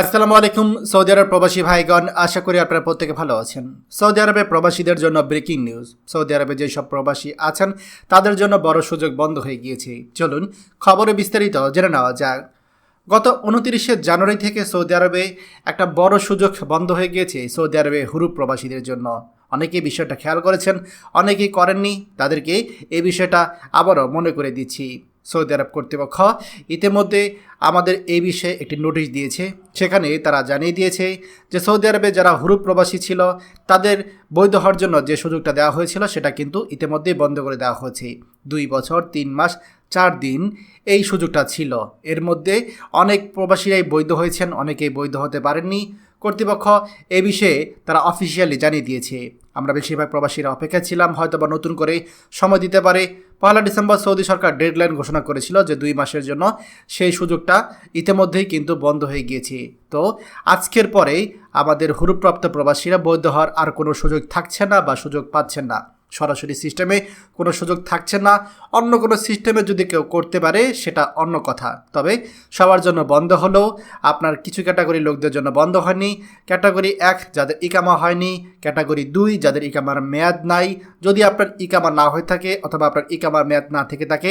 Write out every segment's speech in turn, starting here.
আসসালামু আলাইকুম, সৌদি আরব প্রবাসী ভাইগণ। আশা করি আপনারা প্রত্যেকে ভালো আছেন। সৌদি আরবে প্রবাসীদের জন্য ব্রেকিং নিউজ সৌদি আরবে যেসব প্রবাসী আছেন, তাদের জন্য বড় সুযোগ বন্ধ হয়ে গিয়েছে। চলুন, খবরে বিস্তারিত জেনে নেওয়া যাক। গত উনতিরিশে জানুয়ারি থেকে সৌদি আরবে একটা বড় সুযোগ বন্ধ হয়ে গিয়েছে সৌদি আরবে হুরুপ প্রবাসীদের জন্য। অনেকেই বিষয়টা খেয়াল করেছেন, অনেকেই করেননি। তাদেরকে এই বিষয়টা আবারও মনে করে দিচ্ছি। সৌদি আরব কর্তৃপক্ষ। ইতিমধ্যে আমাদের এই বিষয়ে একটি নোটিশ দিয়েছে। সেখানে তারা জানিয়ে দিয়েছে যে সৌদি আরবে যারা হুরুপ প্রবাসী ছিল, তাদের বৈধ হওয়ার জন্য যে সুযোগটা দেওয়া হয়েছিল, সেটা কিন্তু ইতিমধ্যেই বন্ধ করে দেওয়া হয়েছে। দুই বছর, তিন মাস, চার দিন এই সুযোগটা ছিল। এর মধ্যে অনেক প্রবাসীরাই বৈধ হয়েছেন, অনেকেই বৈধ হতে পারেননি। কর্তৃপক্ষ এ বিষয়ে তারা অফিসিয়ালি জানিয়ে দিয়েছে। আমরা বেশিরভাগ প্রবাসীরা অপেক্ষা ছিলাম হয়তো বা নতুন করে সময় দিতে পারে। পয়লা ডিসেম্বর সৌদি সরকার ডেডলাইন ঘোষণা করেছিল যে দুই মাসের জন্য সেই সুযোগটা ইতিমধ্যেই কিন্তু বন্ধ হয়ে গিয়েছে। তো আজকের পরেই আমাদের হুরুপ্রাপ্ত প্রবাসীরা বৈধ হওয়ার আর কোনো সুযোগ থাকছে না বা সুযোগ পাচ্ছেন না। সরাসরি সিস্টেমে কোনো সুযোগ থাকছে না। অন্য কোনো সিস্টেমে যদি কেউ করতে পারে, সেটা অন্য কথা। তবে সবার জন্য বন্ধ হলেও আপনার কিছু ক্যাটাগরি লোকদের জন্য বন্ধ হয়নি। ক্যাটাগরি এক যাদের ইকামা হয়নি। ক্যাটাগরি দুই যাদের ইকামার মেয়াদ নাই। যদি আপনার ইকামা না হয়ে থাকে অথবা আপনার ইকামার মেয়াদ না থেকে থাকে,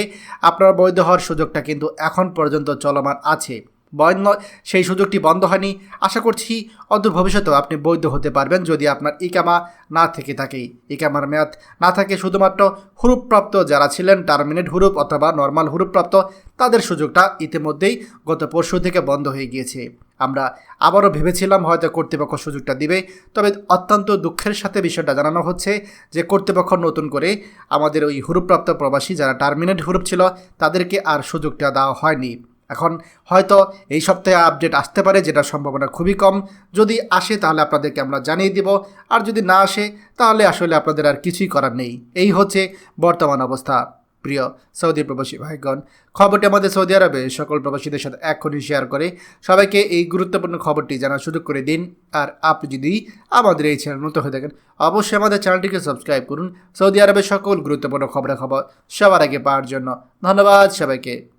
আপনার বৈধ হওয়ার সুযোগটা কিন্তু এখন পর্যন্ত চলমান আছে। বন্ধ, সেই সুযোগটি বন্ধ হয়নি। আশা করছি অদূর ভবিষ্যতেও আপনি বৈধ হতে পারবেন যদি আপনার ইকামা না থেকে থাকে। ইকামার মেয়াদ না থাকে শুধুমাত্র হুরুপপ্রাপ্ত যারা ছিলেন টার্মিনেট হুরুপ অথবা নর্মাল হুরুপপ্রাপ্ত, তাদের সুযোগটা ইতিমধ্যেই গত পরশু থেকে বন্ধ হয়ে গিয়েছে। আমরা আবারও ভেবেছিলাম হয়তো কর্তৃপক্ষ সুযোগটা দিবে, তবে অত্যন্ত দুঃখের সাথে বিষয়টা জানানো হচ্ছে যে কর্তৃপক্ষ নতুন করে আমাদের ওই হুরুপ্রাপ্ত প্রবাসী যারা টার্মিনেট হুরুপ ছিল, তাদেরকে আর সুযোগটা দেওয়া হয়নি। এখন হয়তো এই সপ্তাহে আপডেট আসতে পারে, যেটা সম্ভাবনা খুবই কম। যদি আসে, তাহলে আপনাদেরকে আমরা জানিয়ে দিব। আর যদি না আসে, তাহলে আসলে আপনাদের আর কিছুই করার নেই। এই হচ্ছে বর্তমান অবস্থা। প্রিয় সৌদি প্রবাসী ভাইগণ, খবরটি আমাদের সৌদি আরবে সকল প্রবাসীদের সাথে এখনই শেয়ার করে। সবাইকে এই গুরুত্বপূর্ণ খবরটি জানার সুযোগ করে দিন। আর আপনি যদি আমাদের এই চ্যানেল নতুন হয়ে থাকেন, অবশ্যই আমাদের চ্যানেলটিকে সাবস্ক্রাইব করুন। সৌদি আরবের সকল গুরুত্বপূর্ণ খবরাখবর সবার আগে পাওয়ার জন্য ধন্যবাদ সবাইকে।